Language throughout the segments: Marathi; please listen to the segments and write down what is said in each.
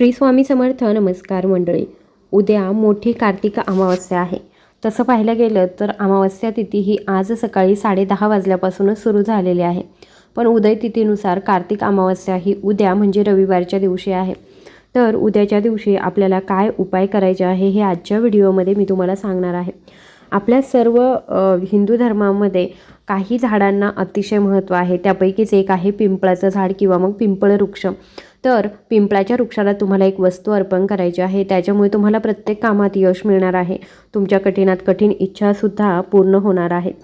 श्री स्वामी समर्थ नमस्कार मंडळी. उद्या मोठी कार्तिक अमावस्या आहे. तसं पाहायला गेलं तर अमावस्या तिथी ही आज सकाळी साडेदहा वाजल्यापासूनच सुरू झालेली आहे. पण उदय तिथीनुसार कार्तिक अमावस्या ही उद्या म्हणजे रविवारच्या दिवशी आहे. तर उद्याच्या दिवशी आपल्याला काय उपाय करायचे आहे हे आजच्या व्हिडिओमध्ये मी तुम्हाला सांगणार आहे. आपल्या सर्व हिंदू धर्मामध्ये काही झाडांना अतिशय महत्त्व आहे. त्यापैकीच एक आहे पिंपळाचं झाड किंवा मग पिंपळ वृक्ष तर पिंपळाच्या वृक्षाला तुम्हाला एक वस्तू अर्पण करायची आहे. त्याच्यामुळे तुम्हाला प्रत्येक कामात यश मिळणार आहे. तुमच्या कठीणात कठीण इच्छासुद्धा पूर्ण होणार आहेत.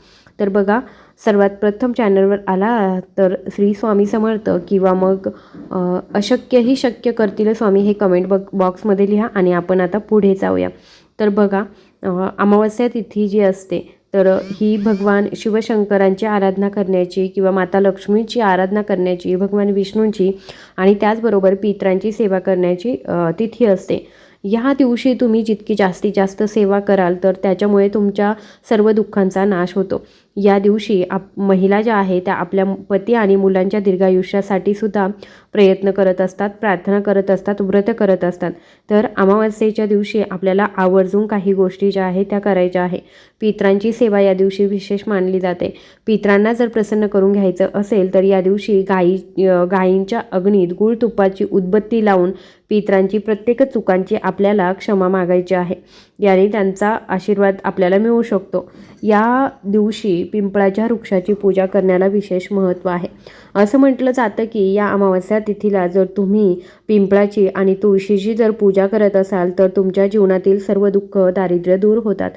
तर बघा सर्वात प्रथम चॅनलवर आला तर श्री स्वामी समर्थ किंवा मग अशक्यही शक्य करतील स्वामी हे कमेंट बॉ बॉक्समध्ये लिहा आणि आपण आता पुढे जाऊया. तर बघा अमावस्या तिथी जी असते तर ही भगवान शिवशंकरांची आराधना करण्याची किंवा माता लक्ष्मीची आराधना करण्याची भगवान विष्णूंची आणि त्याचबरोबर पितरांची सेवा करण्याची तिथी असते. ह्या दिवशी तुम्ही जितकी जास्तीत जास्त सेवा कराल तर त्याच्यामुळे तुमच्या सर्व दुःखांचा नाश होतो. या दिवशी आप महिला ज्या आहे त्या आपल्या पती आणि मुलांच्या दीर्घायुष्यासाठी सुद्धा प्रयत्न करत असतात प्रार्थना करत असतात व्रत करत असतात. तर अमावस्येच्या दिवशी आपल्याला आवर्जून काही गोष्टी ज्या आहेत त्या करायच्या आहे. पित्रांची सेवा या दिवशी विशेष मानली जाते. पित्रांना जर प्रसन्न करून घ्यायचं असेल तर या दिवशी गाई गायींच्या अग्नीत गुळ तुपाची उदबत्ती लावून पित्रांची प्रत्येक चुकांची आपल्याला क्षमा मागायची आहे. याने त्यांचा आशीर्वाद आपल्याला मिळू शकतो. या दिवशी पिंपळाच्या वृक्षाची पूजा करण्याला विशेष महत्त्व आहे. असं म्हटलं जातं की या अमावस्या तिथीला जर तुम्ही पिंपळाची आणि तुळशीची जर पूजा करत असाल तर तुमच्या जीवनातील सर्व दुःख दारिद्र्य दूर होतात.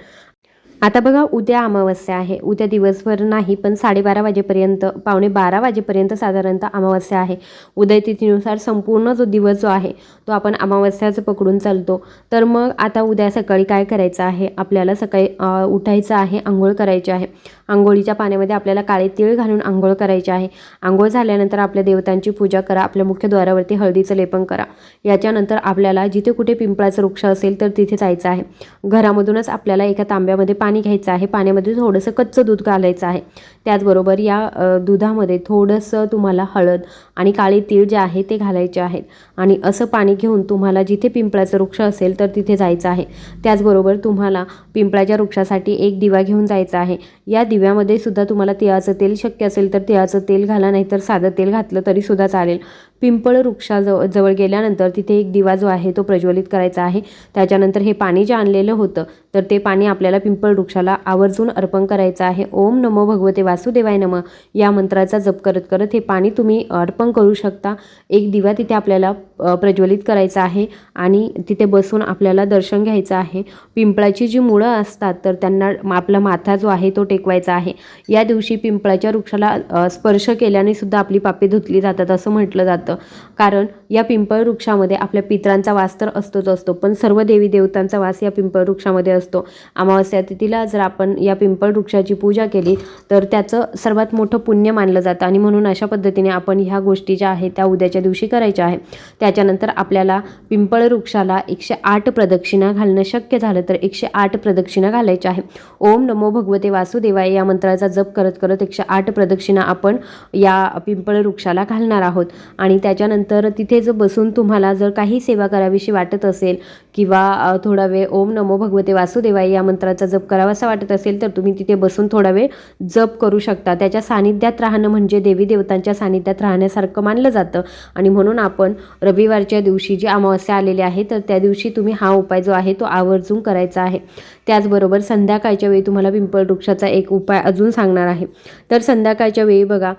आता बघा उद्या अमावस्या आहे. उद्या दिवसभर नाही पण साडेबारा वाजेपर्यंत पावणे बारा वाजेपर्यंत साधारणतः अमावस्या आहे. उदय तिथीनुसार संपूर्ण जो दिवस जो आहे तो आपण अमावस्याचं पकडून चालतो. तर मग आता उद्या सकाळी काय करायचं आहे? आपल्याला सकाळी उठायचं आहे आंघोळ करायची आहे. आंघोळीच्या पाण्यामध्ये आपल्याला काळे तीळ घालून आंघोळ करायची आहे. आंघोळ झाल्यानंतर आपल्या देवतांची पूजा करा आपल्या मुख्य द्वारावरती हळदीचं लेपन करा. याच्यानंतर आपल्याला जिथे कुठे पिंपळाचं वृक्ष असेल तर तिथे जायचं आहे. घरामधूनच आपल्याला एका तांब्यामध्ये पाणी पाणी घ्यायचं आहे. पाण्यामध्ये थोडंसं कच्चं दूध घालायचं आहे. त्याचबरोबर या दुधामध्ये थोडंसं तुम्हाला हळद आणि काळे तीळ जे आहे ते घालायचे आहेत. आणि असं पाणी घेऊन तुम्हाला जिथे पिंपळाचं वृक्ष असेल तर तिथे जायचं आहे. त्याचबरोबर तुम्हाला पिंपळाच्या वृक्षासाठी एक दिवा घेऊन जायचा आहे. या दिव्यामध्ये सुद्धा तुम्हाला तिळाचं तेल शक्य असेल तर तिळाचं तेल घाला नाही तर साधं तेल घातलं तरी सुद्धा चालेल. पिंपळ वृक्षाजवळ जवळ गेल्यानंतर तिथे एक दिवा जो आहे तो प्रज्वलित करायचा आहे. त्याच्यानंतर हे पाणी जे आणलेलं होतं तर ते पाणी आपल्याला पिंपळ वृक्षाला आवर्जून अर्पण करायचं आहे. ओम नमो भगवते वासुदेवाय नम. या मंत्राचा जप करत करत हे पाणी तुम्ही अर्पण करू शकता. एक दिवा तिथे आपल्याला प्रज्वलित करायचा आहे आणि तिथे बसून आपल्याला दर्शन घ्यायचं आहे. पिंपळाची जी मुळं असतात तर त्यांना आपला माथा जो आहे तो टेकवायचा आहे. या दिवशी पिंपळाच्या वृक्षाला स्पर्श केल्याने सुद्धा आपली पापे धुतली जातात असं म्हटलं जातं. कारण या पिंपळ वृक्षामध्ये आपल्या पित्रांचा वास तर असतोच असतो पण सर्व देवी देवतांचा वास या पिंपळ वृक्षामध्ये असतो. अमावस्या तिथीला जर आपण या पिंपळ वृक्षाची पूजा केली तर त्याचं सर्वात मोठं पुण्य मानलं जातं. आणि म्हणून अशा पद्धतीने आपण ह्या गोष्टी ज्या आहेत त्या उद्याच्या दिवशी करायच्या आहे त्याच्यानंतर आपल्याला पिंपळ वृक्षाला एकशे आठ प्रदक्षिणा घालणं शक्य झालं तर एकशे आठ प्रदक्षिणा घालायच्या आहे. ओम नमो भगवते वासुदेवाय या मंत्राचा जप करत करत एकशे आठ प्रदक्षिणा आपण या पिंपळ वृक्षाला घालणार आहोत. आणि त्याच्यानंतर तिथे जर बसून तुम्हाला जर काही सेवा करावीशी वाटत असेल किंवा थोडा वेळ ओम नमो भगवते वासुदेवाय या मंत्राचा जप करावासा वाटत असेल तर तुम्ही तिथे बसून थोडा वेळ जप करू शकता. त्याच्या सानिध्यात राहणं म्हणजे देवी देवतांच्या सानिध्यात राहण्यासारखं मानलं जातं. आणि म्हणून आपण रविवारच्या दिवशी जी अमावस्या आलेली आहे तर त्या दिवशी तुम्ही हा उपाय जो आहे तो आवर्जून करायचा आहे. त्याचबरोबर संध्याकाळच्या वेळी तुम्हाला पिंपळ वृक्षाचा एक उपाय अजून सांगणार आहे. तर संध्याकाळच्या वेळी बघा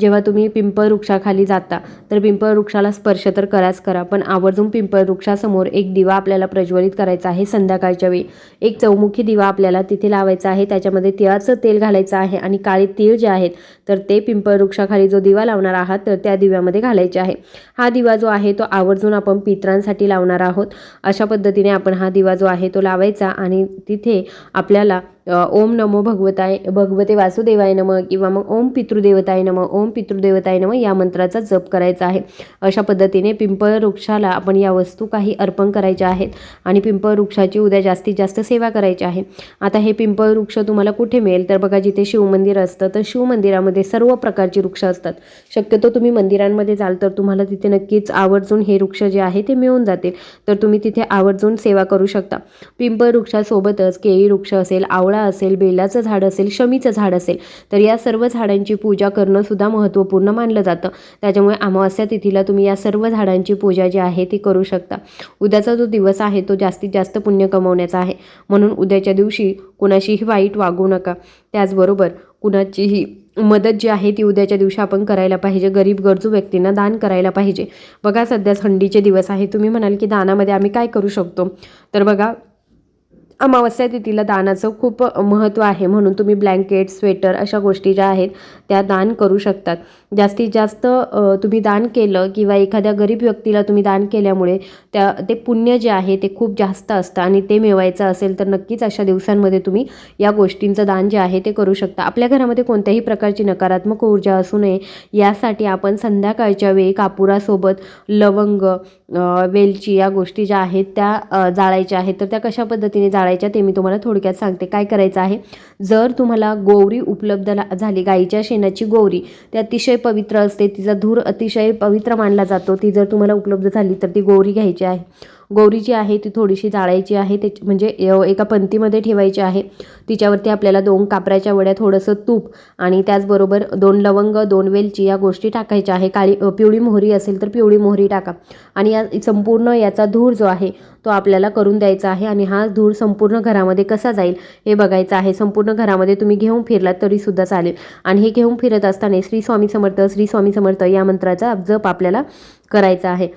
जेव्हा तुम्ही पिंपळ वृक्षाखाली जाता तर पिंपळ वृक्षाला स्पर्श तर कराच करा पण आवर्जून पिंपळ वृक्षासमोर एक दिवा आपल्याला प्रज्वलित करायचा आहे संध्याकाळच्या वेळी. एक चौमुखी दिवा आपल्याला तिथे लावायचा आहे. त्याच्यामध्ये तिळाचं तेल घालायचं आहे आणि काळे तीळ जे आहेत तर ते पिंपळ वृक्षाखाली जो दिवा लावणार आहात तर त्या दिव्यामध्ये घालायचे आहे. हा दिवा जो आहे तो आवर्जून आपण पित्रांसाठी लावणार आहोत. अशा पद्धतीने आपण हा दिवा जो आहे तो लावायचा आणि तिथे आपल्याला ओम नमो भगवताय भगवते वासुदेवाय नम किंवा मग ओम पितृदेवताय नम ओम पितृदेवताय नम या मंत्राचा जप करायचा आहे. अशा पद्धतीने पिंपळ वृक्षाला आपण या वस्तू काही अर्पण करायच्या आहेत आणि पिंपळ वृक्षाची उद्या जास्तीत जास्त सेवा करायची आहे. आता हे पिंपळ वृक्ष तुम्हाला कुठे मिळेल? तर बघा जिथे शिवमंदिर असतं तर शिवमंदिरामध्ये सर्व प्रकारची वृक्ष असतात. शक्यतो तुम्ही मंदिरांमध्ये जाल तर तुम्हाला तिथे नक्कीच आवर्जून हे वृक्ष जे आहे ते मिळून जातील. तर तुम्ही तिथे आवर्जून सेवा करू शकता. पिंपळ वृक्षासोबतच केळी वृक्ष असेल आवळा असेल बेलाचं झाड असेल शमीचं झाड असेल तर या सर्व झाडांची पूजा करणं सुद्धा महत्त्वपूर्ण मानलं जातं. त्याच्यामुळे अमावस्या तिथीला तुम्ही या सर्व झाडांची पूजा जी आहे ती करू शकता. उद्याचा जो दिवस आहे तो जास्तीत जास्त पुण्य कमवण्याचा आहे. म्हणून उद्याच्या दिवशी कुणाशीही वाईट वागू नका. त्याचबरोबर कुणाचीही मदत जी आहे ती उद्याच्या दिवशी आपण करायला पाहिजे. गरीब गरजू व्यक्तींना दान करायला पाहिजे. बघा सध्या थंडीचे दिवस आहे. तुम्ही म्हणाल की दानामध्ये आम्ही काय करू शकतो? तर बघा अमावस्या तिथीला दानाचं खूप महत्त्व आहे. म्हणून तुम्ही ब्लँकेट स्वेटर अशा गोष्टी ज्या आहेत त्या दान करू शकतात. जास्तीत जास्त तुम्ही दान केलं किंवा एखाद्या गरीब व्यक्तीला तुम्ही दान केल्यामुळे त्या ते पुण्य जे आहे ते खूप जास्त असतं आणि ते मिळवायचं असेल तर नक्कीच अशा दिवसांमध्ये तुम्ही या गोष्टींचं दान जे आहे ते करू शकता. आपल्या घरामध्ये कोणत्याही प्रकारची नकारात्मक ऊर्जा असू नये. यासाठी आपण संध्याकाळच्या वेळी कापुरासोबत लवंग वेलची या गोष्टी ज्या आहेत त्या जाळायच्या आहेत. तर त्या कशा पद्धतीने जाळायच्या ते मी तुम्हाला थोडक्यात सांगते. काय करायचं आहे? जर तुम्हाला गौरी उपलब्ध ला- झाली गाईच्या शेणाची गौरी ती अतिशय पवित्र असते तिचा धूर अतिशय पवित्र मानला जातो ती जर तुम्हाला उपलब्ध झाली तर ती गौरी घ्यायची आहे. गौरी जी आहे ती थोडीशी जाळायची आहे त्याची म्हणजे एका पंतीमध्ये ठेवायची आहे. तिच्यावरती आपल्याला दोन कापराच्या वड्या थोडंसं तूप आणि त्याचबरोबर दोन लवंग दोन वेलची या गोष्टी टाकायच्या आहे. काळी पिवळी मोहरी असेल तर पिवळी मोहरी टाका. आणि या संपूर्ण याचा धूर जो आहे तो आपल्याला करून द्यायचा आहे आणि हा धूर संपूर्ण घरामध्ये कसा जाईल हे बघायचं आहे. संपूर्ण घरामध्ये तुम्ही घेऊन फिरलात तरीसुद्धा चालेल. आणि हे घेऊन फिरत असताना श्री स्वामी समर्थ श्री स्वामी समर्थ या मंत्राचा जप आपल्याला करायचा आहे.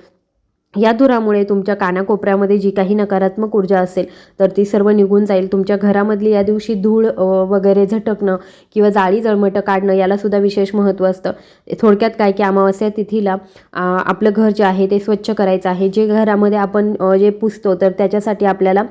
या धुरामुळे तुमच्या कानाकोपऱ्यामध्ये जी काही नकारात्मक ऊर्जा असेल तर ती सर्व निघून जाईल. तुमच्या घरामधली या दिवशी धूळ वगैरे झटकणं किंवा जाळी जळमटं काढणं यालासुद्धा विशेष महत्त्व असतं. थोडक्यात काय की अमावस्या तिथीला आपलं घर जे आहे ते स्वच्छ करायचं आहे. जे घरामध्ये आपण जे पुसतो तर त्याच्यासाठी आपल्याला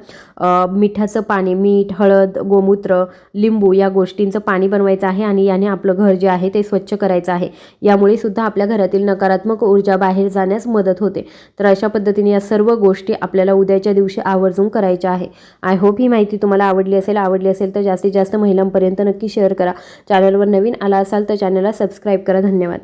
मिठाचं पाणी मीठ हळद गोमूत्र लिंबू या गोष्टींचं पाणी बनवायचं आहे आणि याने आपलं घर जे आहे ते स्वच्छ करायचं आहे. यामुळे सुद्धा आपल्या घरातील नकारात्मक ऊर्जा बाहेर जाण्यास मदत होते. तर अशा पद्धतीने या सर्व गोष्टी आपल्याला उद्याच्या दिवशी आवर्जून करायच्या आहे. आय होप ही माहिती तुम्हाला आवडली असेल. आवडली असेल तर जास्तीत जास्त महिलांपर्यंत नक्की शेअर करा. चॅनलवर नवीन आला असाल तर चॅनलला सबस्क्राईब करा. धन्यवाद.